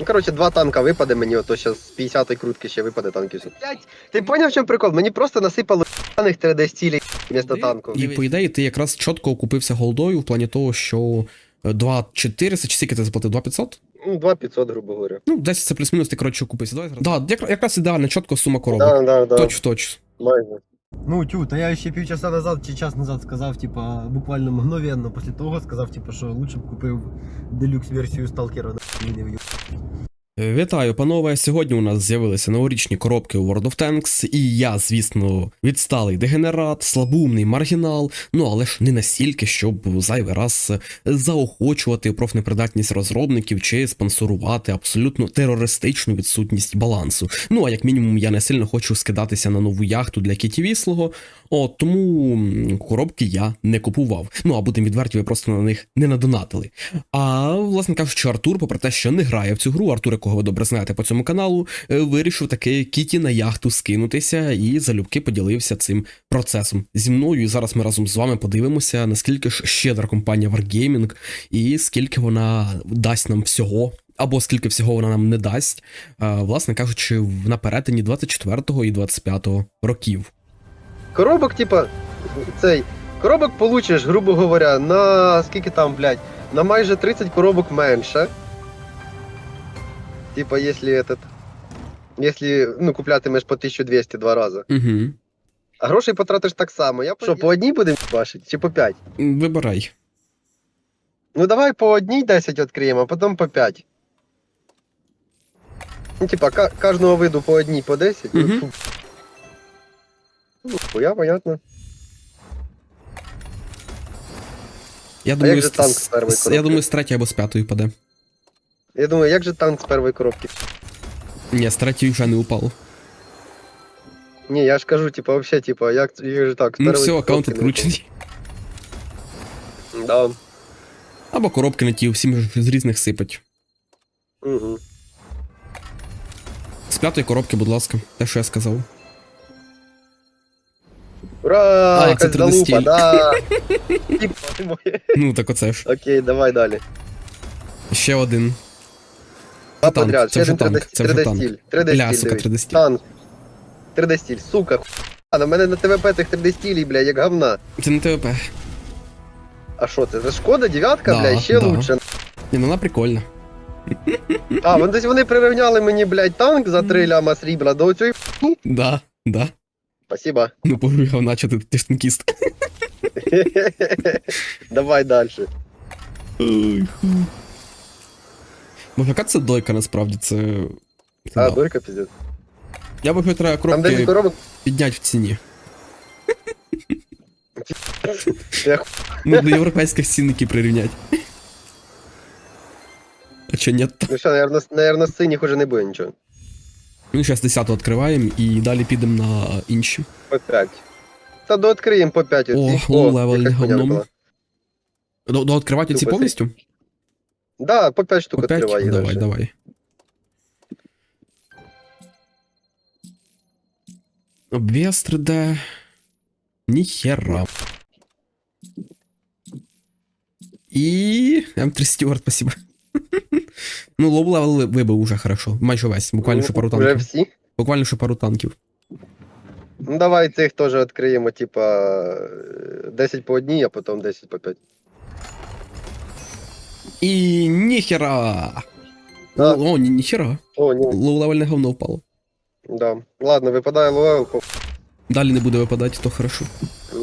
Ну, коротше, два танка випаде мені, ото зараз з 50-ї крутки ще випаде танків. Блять, ти поняв, в чому прикол? Мені просто насипало ***аних 3D стілей вмісто танку. І по ідеї ти якраз чітко окупився голдою в плані того, що е, 2400, чи скільки ти заплатив? 2500? Ну, 2500, грубо говоря. Ну, десь це плюс-мінус ти коротше окупився. Давай зараз. Да, як- якраз ідеальна, чітко сума коробок. Да, да, да. Точ в точ. Майже. Ну, тю, та я ще півчаса назад чи час назад сказав, типа, буквально мгновенно після того сказав, типа, що лучше б купив делюкс версію сталкера на не в'ю. Е, Вітаю, панове. Сьогодні у нас з'явилися новорічні коробки у World of Tanks, і я, звісно, відсталий дегенерат, слабоумний маргінал, ну але ж не настільки, щоб зайвий раз заохочувати профнепридатність розробників чи спонсорувати абсолютно терористичну відсутність балансу. Ну а як мінімум, я не сильно хочу скидатися на нову яхту для Кіті Віслого, от тому коробки я не купував. Ну а будемо відверті, ви просто на них не надонатили. А власне кажучи, Артур, попри те, що не грає в цю гру, Артур, якого ви добре знаєте по цьому каналу, е, вирішив таки Кіті на яхту скинутися і залюбки поділився цим процесом зі мною. І зараз ми разом з вами подивимося, наскільки ж щедра компанія Wargaming і скільки вона дасть нам всього. Або скільки всього вона нам не дасть, е, власне кажучи, на перетині 24-го і 25-го років. Коробок, типа, цей. Коробок получиш, грубо говоря, на скільки там, блядь, на майже 30 коробок менше. Типа, якщо этот. Якщо, ну, куплятимеш по 1200 два рази. Угу. А грошей потратиш так само. Я що, по одній будемо бачити, чи по 5? Вибирай. Ну давай по одній 10 відкриємо, а потім по 5. Ну, типа, кожного виду по одній по 10. Мгм. Ну. Ну, хуя, понятно. Я думаю, як же з- танк з першої з- я думаю, з третьої або з п'ятої паде. Я думаю, як же танк з першої коробки? Ні, з третьої вже не упало. Ні, я ж кажу, типа, вообще, типа, як, як же так, з Ну першої все, аккаунт коробки не відкручений. Да. Або коробки не ті, всім ж з різних сипать. Угу. З п'ятої коробки, будь ласка, те, що я сказав. Ура! А, якась це 3D стіль. да! Моє. Ну так оце ж. Окей, давай далі. Ще один. Два танк, подряд, це ще вже один танк, 3D це вже 3D танк. стіль. 3D Бля, стіль, сука, дивись. 3D стіль. Танк. 3D стіль, сука. А, на мене на ТВП тих 3D стілій, бля, як говна. Це не ТВП. А що це? Це шкода, дев'ятка, Да, бля, ще да. лучше. Ні, ну вона прикольна. А, вони вони прирівняли мені, блядь, танк за 3 ляма срібла до цього. Да, да. Спасибо. Ну погрюхав, наче ти, ти ж танкіст. Давай далі. Бо яка це дойка насправді, це. це А, да. дурка пиздец. Я би треба Там 10 коробки коробок. підняти в ціні. Я ху- Ну, до європейських цінників прирівняти. А чо ні? Ну що, наверно, с- наверно, з синіх уже не буде нічого. Ну, зараз 10 відкриваємо і далі підемо на інші. По 5. Та до відкриємо по 5. О, low level говном. До, до відкривати ці повністю? Да, по 5 штук По 5? відкривай Давай, дальше. давай. Обвес 3D. Ніхера. І. М3 Стюарт, спасибо. Ну, лоу левел вибив уже хорошо. Майже весь. Буквально що пару Ну, Вже всі? Буквально що пару танків. Ну давай цих теж відкриємо, типа е, 10 по одній, а потім 10 по 5. І ніхера. Да. О, ні, ніхера. О, ні, Лоу левельне говно впало. да. Ладно, випадає по... Далі не буде випадати, то хорошо.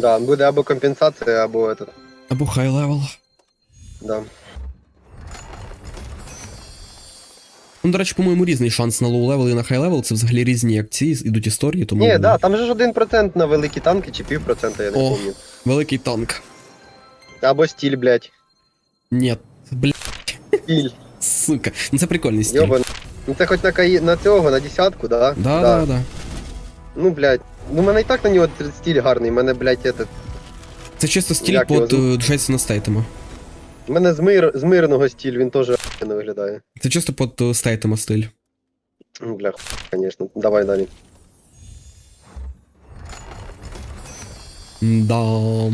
да, буде або компенсація, або этот. Або хай левел. Да. Ну, до речі, по-моєму, різний шанс на лоу левел і на хай левел. Це взагалі різні акції, ідуть історії, тому. Ні, да, там же ж 1% на великі танки чи півпроцента, я не О. пам'ятаю. Великий танк. Або стіль, блядь. Ні, бля, Стіль. сука. Ну це прикольний стиль. Йобан. Ну це хоч на каї... на цього, на десятку, да? Да, да, да. Ну, блядь. Ну, в мене і так на нього стіль гарний, в мене, блядь, этот. Це чисто стиль Як його під е, Джейсона Стейтема. У мене з, мир... з мирного стіль, він теж не виглядає. Це чисто під е, Стейтема стиль. Ну, бля, звісно. Давай далі. Да.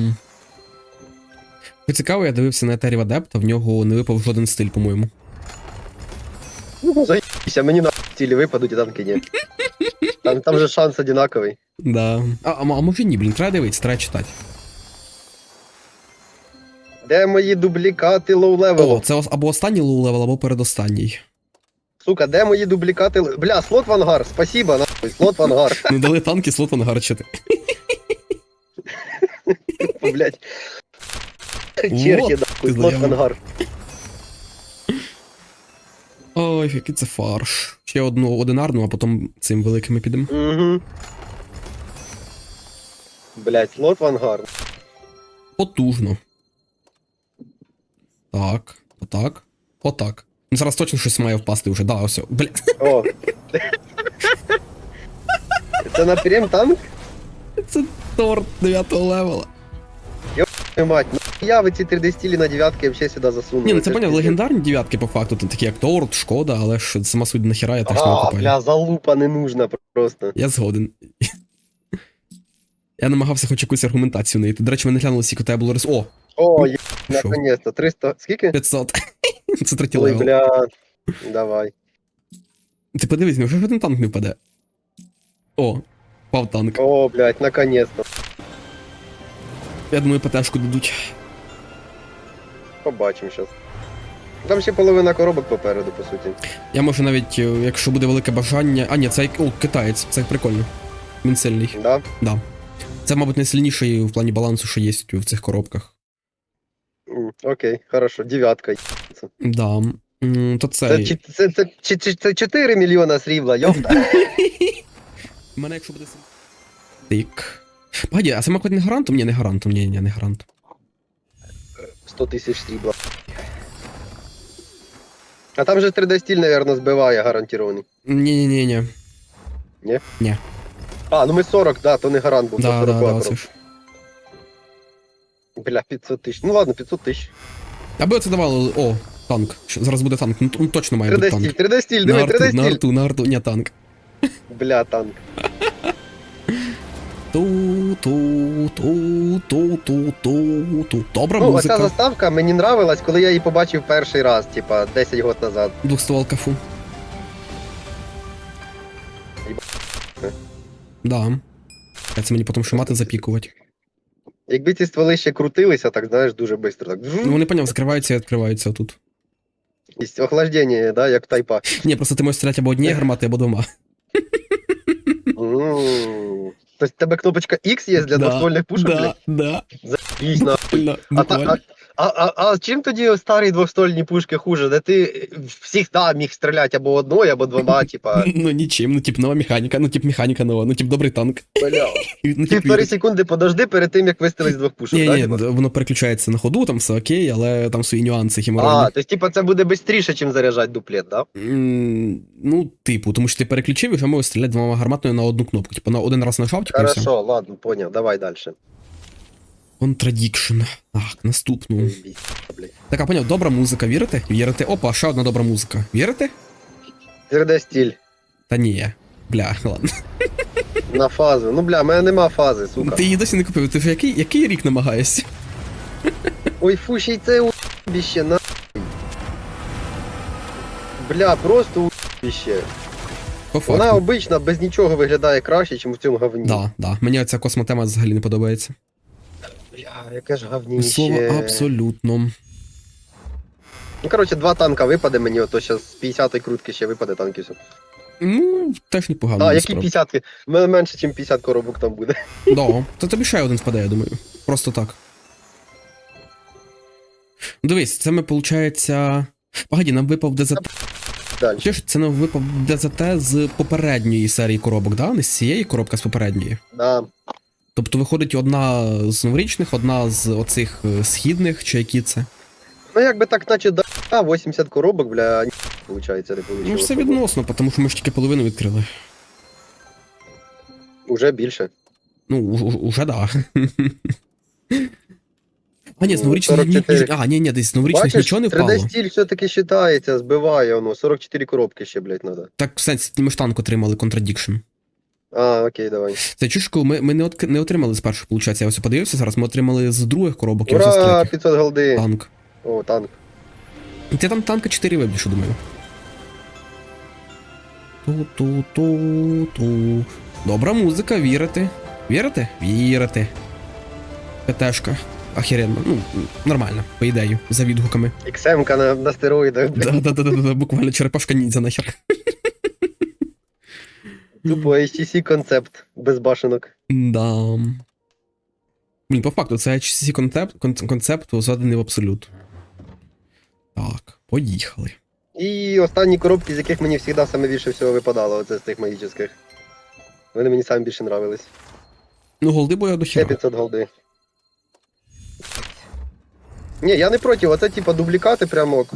Цікаво, я дивився на етерів Адепта, в нього не випав жоден стиль, по-моєму. Ну, заїбся, мені на цілі випадуть, і танки ні. Там, там же шанс одинаковий. Да. А, а, а може ні, блін, треба дивитися, треба читати. Де мої дублікати лоу-левелу? О, це ос- або останній лоу левел, або передостанній. Сука, де мої дублікати? л- Бля, слот в ангар, спасибо, нахуй, слот в ангар. Не дали танки, слот ангарчити. Блять. Вот Черті, нахуй, ти слот в заявив. ангар. Ой, який це фарш. Ще одну одинарну, а потім цим великими підемо. Угу. Блять, слот в ангар. Потужно. Так, отак, отак. Ну зараз точно щось має впасти вже, да, ось. Блядь. О. Це напрям танк? Це торт 9 левела. Ой, Мать, ну я ви ці 3D стілі на дев'ятки вообще сюди засунули. Ні, ну це поняв, легендарні дев'ятки по факту, тут такі як торт, шкода, але ж сама суть нахіра я теж не А, окупаю. бля, залупа не нужна просто. Я згоден. Я намагався хоч якусь аргументацію знайти. До речі, ми не глянули, скільки у тебе було рес. О, О, є, Що? наконец-то. 300. Скільки? 500. Це третій Ой, левел. бля. Давай. Ти подивись, невже ж один танк не впаде? О, впав танк. О, блядь, наконец-то. Я думаю, ПТшку дадуть. Побачимо щас. Там ще половина коробок попереду, по суті. Я можу навіть, е, якщо буде велике бажання. А, ні, це як- о, китаєць, це прикольно. Він сильний. Да? Да. Це, мабуть, найсильніший в плані балансу, що є в цих коробках. Окей, хорошо, дев'ятка. Да. То Це, це. це, це, це, це, це, це 4 мільйона срібла, йопта. У мене якщо буде Тик. Погоді, а самокат не гарантом? Ні, не гарантом, ні, ні, не гарантом. 100 тисяч срібла. А там же 3D стіль, наверное, збиває гарантірований. Ні, ні, ні, ні. А, ну ми 40, да, то не гарант був, Да, то да, 40 да, да, це ж. Бля, 500 тисяч. Ну ладно, 500 тисяч. Аби це давало. О, танк. Що, Зараз буде танк. Ну, т- ну точно має бути 3D танк. стіль, 3D стіль, На арту, 3D на стіль. арту, на арту, ні, танк. Бля, танк. Ту, ту, ту, ту, ту, ту, ту. Добра Ну, оця музика. заставка мені нравилась, коли я її побачив перший раз, типа 10 років назад. Двохстволка фу. Єба- Да. Це мені потім що мати запікувати. Якби ці стволи ще крутилися, так знаєш, дуже швидко. Так. Ну не поняв, закриваються і відкриваються тут. Єсть Охлаждення, да, як тайпа. Ні, просто ти можеш стріляти або однієї гармати, або двома. М. Тобто в тебе кнопочка X є для Да, двоствольних пушок, Да, да. Дійсно. Буквально, А, та- буквально. а, а, а, а чим тоді старі двоствольні пушки хуже? Де ти завжди міг стріляти або одною, або двома, типа. Ну нічим, ну тип нова механіка, ну тип механіка нова, ну тип добрий танк. Ну, Півтори секунди подожди перед тим, як вистрілити з двох пушок, Ні, да, ні, воно переключається на ходу, там все окей, але там свої нюанси А, хіморальні. тобто, типа, це буде швидше, ніж заряджати дуплет, да? Ну, типу, тому що ти переключив і вже можеш стріляти двома гарматою на одну кнопку. Типу на один раз нажав, типу. Хорошо, ладно, поняв, давай далі. Contradiction. Так, наступну. Так, а поняв, добра музика, вірите? Вірите? Опа, ще одна добра музика. Вірите? 3D стіль. Та ні. Бля, ладно. На фазу. Ну бля, в мене нема фази, сука. Ти її досі не купив. Ти вже який, який рік намагаєшся? Ой, фу, ще й це уїбіще, на. Бля, просто уїбіще. По Вона обична без нічого виглядає краще, ніж в цьому говні. Да, да. Мені оця космотема взагалі не подобається. Бля, яке ж говніще. Слово абсолютно. Ну, коротше, два танка випаде мені, ото зараз з 50-ї крутки ще випаде танків. Ну, теж непогано. А, які насправді. 50-ки? У мене менше, ніж 50 коробок там буде. Да, то тобі ще один впаде, я думаю. Просто так. Ну, Дивись, це ми, виходить. Погоді, нам випав ДЗТ. Далі. Чи ж це нам випав ДЗТ з попередньої серії коробок, да? Не з цієї коробки, а з попередньої. Да. Тобто виходить одна з новорічних, одна з оцих е, східних, чи які це. Ну, якби так, наче да, 80 коробок, бля, ні, виходить, не вийшло. Ну, все відносно, тому що ми ж тільки половину відкрили. Уже більше. Ну, уже да. А, ні, з Ну, новорічних. ні- ні- А, ні, ні, десь з новорічних Бачиш, нічого не впало. 3D стіль все-таки вважається, збиває воно. 44 коробки ще, блядь, надо. Так, в сенсі, ми ж танк отримали Contradiction. А, окей, давай. Це чушку, ми, ми не, от, не отримали з перших, виходить. Я ось подивився зараз, ми отримали з других коробок і ось з Ура, 500 голди. Танк. О, танк. Ти там танка 4 виб'єш, думаю. Ту-ту-ту-ту. Добра музика, вірите? Вірите? Вірите. ПТшка. Охеренно. Ну, нормально, по ідеї, за відгуками. XM-ка на, на стероїдах. Да-да-да, буквально черепашка ніндзя нахер. Тупо HTC концепт без башенок. Да. Блін, по факту, це HCC концепт, кон- концепт зведений в абсолют. Так, поїхали. І останні коробки, з яких мені завжди саме більше всього випадало, оце з тих магічних. Вони мені самі більше нравились. Ну, голди боя до Ще хера. 500 голди. Ні, я не проти, оце типа дублікати прямо. ок.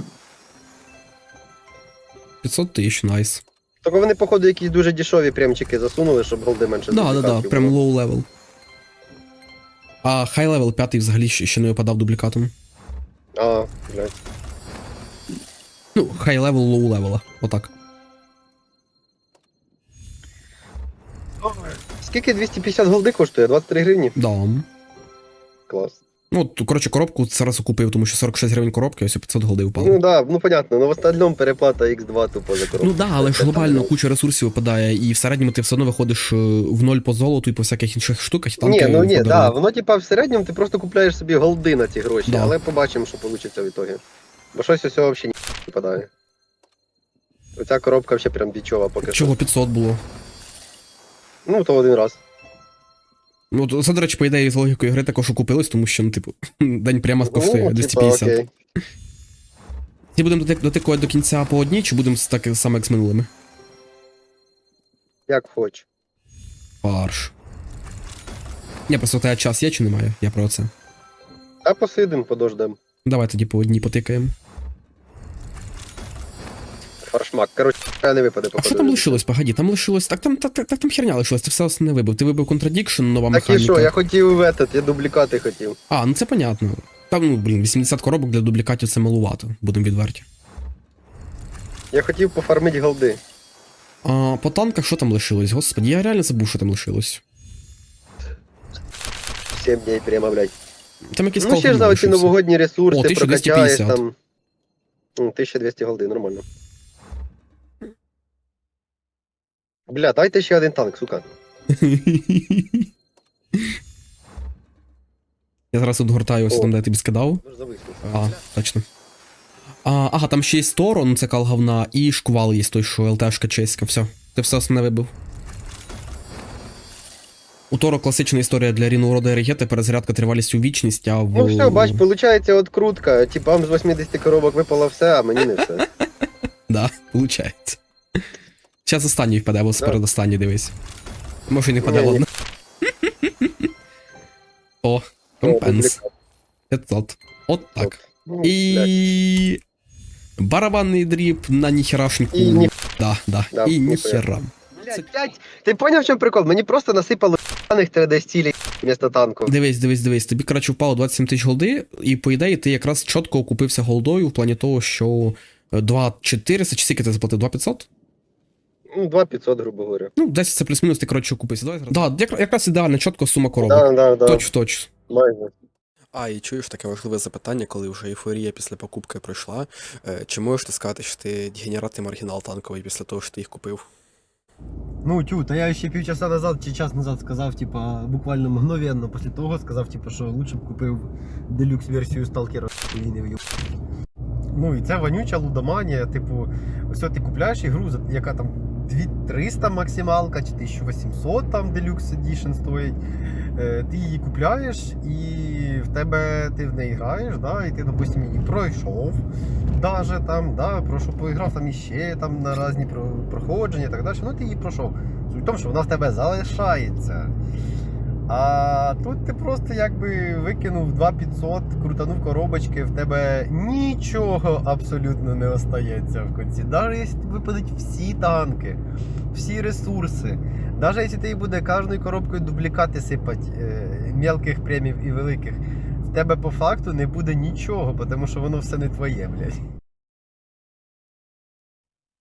500 тисяч, найс. Тільки вони, походу, якісь дуже дешеві прямчики засунули, щоб голди менше Да, да, да, прям лоу левел. А хай левел 5 взагалі ще ще не випадав дублікатом. А, блядь. Ну, хай левел лоу левела. Отак. Скільки 250 голди коштує? 23 гривні? Да. Клас. Ну, коротше, коробку зараз купив, тому що 46 гривень коробки, ось 500 голди впало. Ну да, ну понятно, ну в остальному переплата X2 тупо за коробку. Ну да, але ж глобально куча ресурсів випадає, і в середньому ти все одно виходиш е, в ноль по золоту і по всяких інших штуках, танки Ні, ну ні, да, воно типа в середньому ти просто купляєш собі голди на ці гроші, Да. але побачимо, що вийде в ітогі. Бо щось усього взагалі не випадає. Оця коробка взагалі прям бічова поки що. Чого 500 було? Ну, то один раз. Ну, то це, до речі, по ідеї з логікою гри також окупилось, тому що, ну, типу, день прямо коштує ну, 250. Типа, окей. Ці будемо дотик- дотикувати до кінця по одній, чи будемо так само, як з минулими? Як хоч. Фарш. Ні, просто у тебе час є чи немає? Я про це. А посидим, подождем. Давай тоді по одній потикаємо. Фаршмак. Коротше, не випаде А що там лишилось? Погоді, там лишилось. Так там, так, так, так там херня лишилась, ти все основне вибив. Ти вибив Contradiction, нова Так і механіка. що, я хотів в этот, я дублікати хотів. А, ну це понятно. Там, ну, блін, 80 коробок для дублікатів це малувато, будемо відверті. Я хотів пофармити голди. А по танках що там лишилось? Господи, я реально забув, що там лишилось. 7 днів прямо, блядь. Там якийсь Ну ще ж оці новогодні ресурси О, прокачаєш 1250. там. Ну, 1200 голди, нормально. Бля, дайте ще один танк, сука. Я зараз от ось О. там, де я тобі скидав. Ж зависнув. А, точно. А, ага, там ще є Торо, ну це кал говна, і шквал є той, що ЛТшка чеська, все. Ти все основне вибив. У Торо класична історія для рівного роду РГ, перезарядка тривалістю вічність, а в. Ну все, бач, виходить открутка. Типа вам з 80 коробок випало все, а мені не все. Да, виходить. Зараз останній впаде, бо Да. передостанній дивись. Може і не впаде, ладно. О, компенс. 500. От так. Ну. І. Барабанний дріб на ніхерашнику. І ні- Да, да. Да, І ніхера. Блядь, Ти поняв, в чому прикол? Мені просто насипало 3D стілей вместо танку. Дивись, дивись, дивись. Тобі, коротше, впало 27 тисяч голди, і по ідеї ти якраз чітко окупився голдою в плані того, що 2400, чи скільки ти заплатив? 2500? Ну, 2500, грубо говоря. Ну, десь це плюс-мінус ти, коротше, окупився. Давай зараз. Да, якраз, якраз ідеальна, чітко сума коробок. Да, да, да. Точ в точ. Майже. А, і чуєш таке важливе запитання, коли вже ейфорія після покупки пройшла. Е, Чи можеш ти сказати, що ти дегенерат і маргінал танковий після того, що ти їх купив? Ну, тю, та я ще півчаса назад чи час назад сказав, типа, буквально мгновенно після того сказав, типа, що лучше б купив делюкс версію сталкера і не в'їв. Ну і це вонюча лудоманія, типу, ось ти купляєш ігру, за- яка там 2300 максималка чи 1800 там Deluxe Edition стоїть. Е, Ти її купляєш і в тебе ти в неї граєш, да, і ти, допустим, її пройшов. Даже там, да, пройшов, поіграв там іще там на різні проходження і так далі. Ну ти її пройшов. Суть в тому, що вона в тебе залишається. А тут ти просто якби викинув 2500, крутанув коробочки, в тебе нічого абсолютно не остається в кінці. Навіть якщо випадуть всі танки, всі ресурси, навіть якщо ти буде кожною коробкою дублікати сипати е, мелких премів і великих, в тебе по факту не буде нічого, тому що воно все не твоє, блядь.